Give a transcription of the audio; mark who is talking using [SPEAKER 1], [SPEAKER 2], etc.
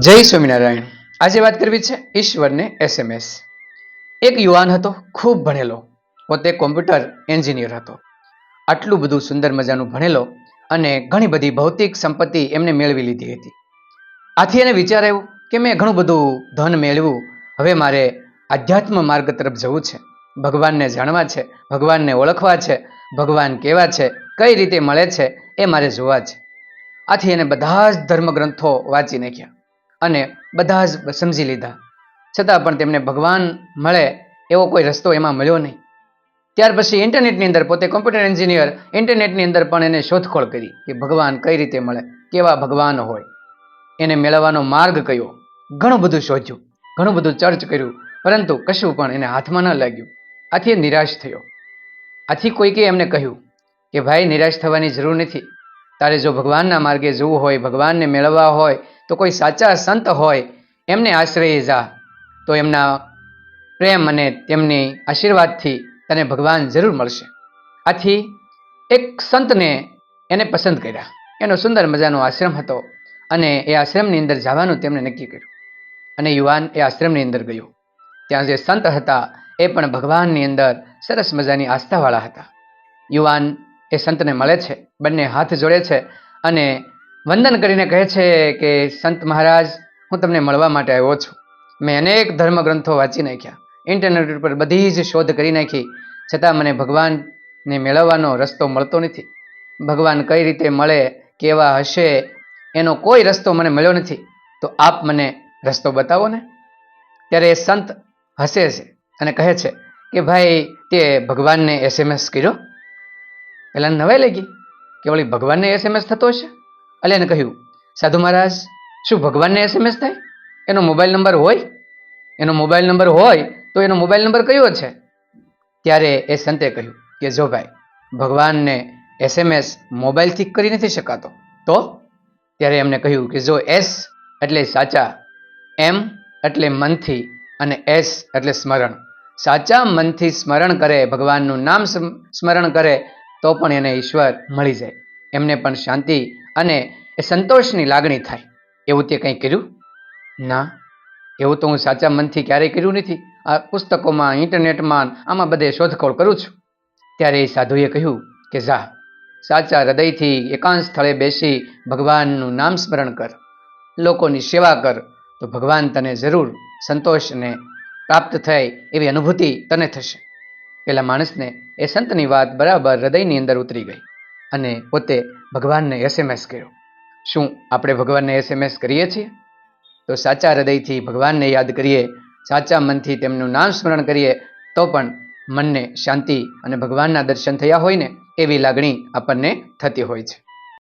[SPEAKER 1] જય સ્વામિનારાયણ. આજે વાત કરવી છે ઈશ્વરને એસએમએસ એક યુવાન હતો, ખૂબ ભણેલો. પોતે કોમ્પ્યુટર એન્જિનિયર હતો. આટલું બધું સુંદર મજાનું ભણેલો અને ઘણી બધી ભૌતિક સંપત્તિ એમને મેળવી લીધી હતી. આથી એને વિચાર આવ્યો કે મેં ઘણું બધું ધન મેળવ્યું. હવે મારે આધ્યાત્મ માર્ગ તરફ જવું છે. ભગવાનને જાણવા છે, ભગવાનને ઓળખવા છે, ભગવાન કેવા છે, કઈ રીતે મળે છે એ મારે જોવા છે. આથી એને બધા જ ધર્મગ્રંથો વાંચી નાખ્યા. અને બધા જ સમજી લીધા. છતાં પણ તેમને ભગવાન મળે એવો કોઈ રસ્તો એમાં મળ્યો નહીં. ત્યાર પછી ઇન્ટરનેટની અંદર પોતે કોમ્પ્યુટર એન્જિનિયર, ઇન્ટરનેટની અંદર પણ એને શોધખોળ કરી કે ભગવાન કઈ રીતે મળે, કેવા ભગવાન હોય. એને મેળવવાનો માર્ગ કયો. ઘણું બધું શોધ્યું, ઘણું બધું ચર્ચ કર્યું, પરંતુ કશું પણ એને હાથમાં ન લાગ્યું. આથી નિરાશ થયો. આથી કોઈકે એમને કહ્યું કે, ભાઈ, નિરાશ થવાની જરૂર નથી. તારે જો ભગવાનના માર્ગે જવું હોય, ભગવાનને મેળવવા હોય તો કોઈ સાચા સંત હોય, એમને આશ્રય જા. તો એમના પ્રેમ અને તેમની આશીર્વાદથી તને ભગવાન જરૂર મળશે. આથી એક સંતને એને પસંદ કર્યા. એનો સુંદર મજાનો આશ્રમ હતો અને એ આશ્રમની અંદર જવાનું તેમણે નક્કી કર્યું. અને યુવાન એ આશ્રમની અંદર ગયો. ત્યાં જે સંત હતા, એ પણ ભગવાનની અંદર સરસ મજાની આસ્થાવાળા હતા. યુવાન એ સંતને મળે છે, બંને હાથ જોડે છે અને વંદન કરીને કહે છે કે, સંત મહારાજ, હું તમને મળવા માટે આવ્યો છું. મેં અનેક ધર્મગ્રંથો વાંચી નાખ્યા. ઇન્ટરનેટ ઉપર બધી જ શોધ કરી નાખી. છતાં મને ભગવાનને મેળવવાનો રસ્તો મળતો નથી. ભગવાન કઈ રીતે મળે, કેવા હશે, એનો કોઈ રસ્તો મને મળ્યો નથી. તો આપ મને રસ્તો બતાવો ને. ત્યારે એ સંત હસે છે અને કહે છે કે, ભાઈ, તે ભગવાનને એસએમએસ કર્યો? પેલા નવાઈ લાગી. કે વળી ભગવાનને એસએમએસ થતો હશે? એટલે એને કહ્યું, સાધુ મહારાજ, શું ભગવાનને એસએમએસ થાય? એનો મોબાઈલ નંબર હોય? એનો મોબાઈલ નંબર હોય તો એનો મોબાઈલ નંબર કયો છે? ત્યારે એ સંતે કહ્યું કે, જો ભાઈ, ભગવાનને એસએમએસ મોબાઈલથી કરી નથી શકાતો. તો ત્યારે એમને કહ્યું કે, જો એસ એટલે સાચા એમ એટલે મનથી અને એસ એટલે સ્મરણ. સાચા મનથી સ્મરણ કરે, ભગવાનનું નામ સ્મ- સ્મરણ કરે, તો પણ એને ઈશ્વર મળી જાય. એમને પણ શાંતિ અને એ સંતોષની લાગણી થાય. એવું તે કંઈ કર્યું? ના. એવું તો હું સાચા મનથી ક્યારેય કર્યું નથી. આ પુસ્તકોમાં, ઇન્ટરનેટમાં, આમાં બધે શોધખોળ કરું છું. ત્યારે એ સાધુએ કહ્યું કે, જા, સાચા હૃદયથી એકાંત સ્થળે બેસી ભગવાનનું નામ સ્મરણ કર. લોકોની સેવા કર. તો ભગવાન તને જરૂર સંતોષને પ્રાપ્ત થાય એવી અનુભૂતિ તને થશે. પેલા માણસને એ સંતની વાત બરાબર હૃદયની અંદર ઉતરી ગઈ. અને પોતે ભગવાનને એસએમએસ કર્યો. શું આપણે ભગવાનને એસએમએસ કરીએ છીએ? તો સાચા હૃદયથી ભગવાનને યાદ કરીએ, સાચા મનથી તેમનું નામ સ્મરણ કરીએ, તો પણ મનને શાંતિ અને ભગવાનના દર્શન થયા હોય ને, એવી લાગણી આપણને થતી હોય છે.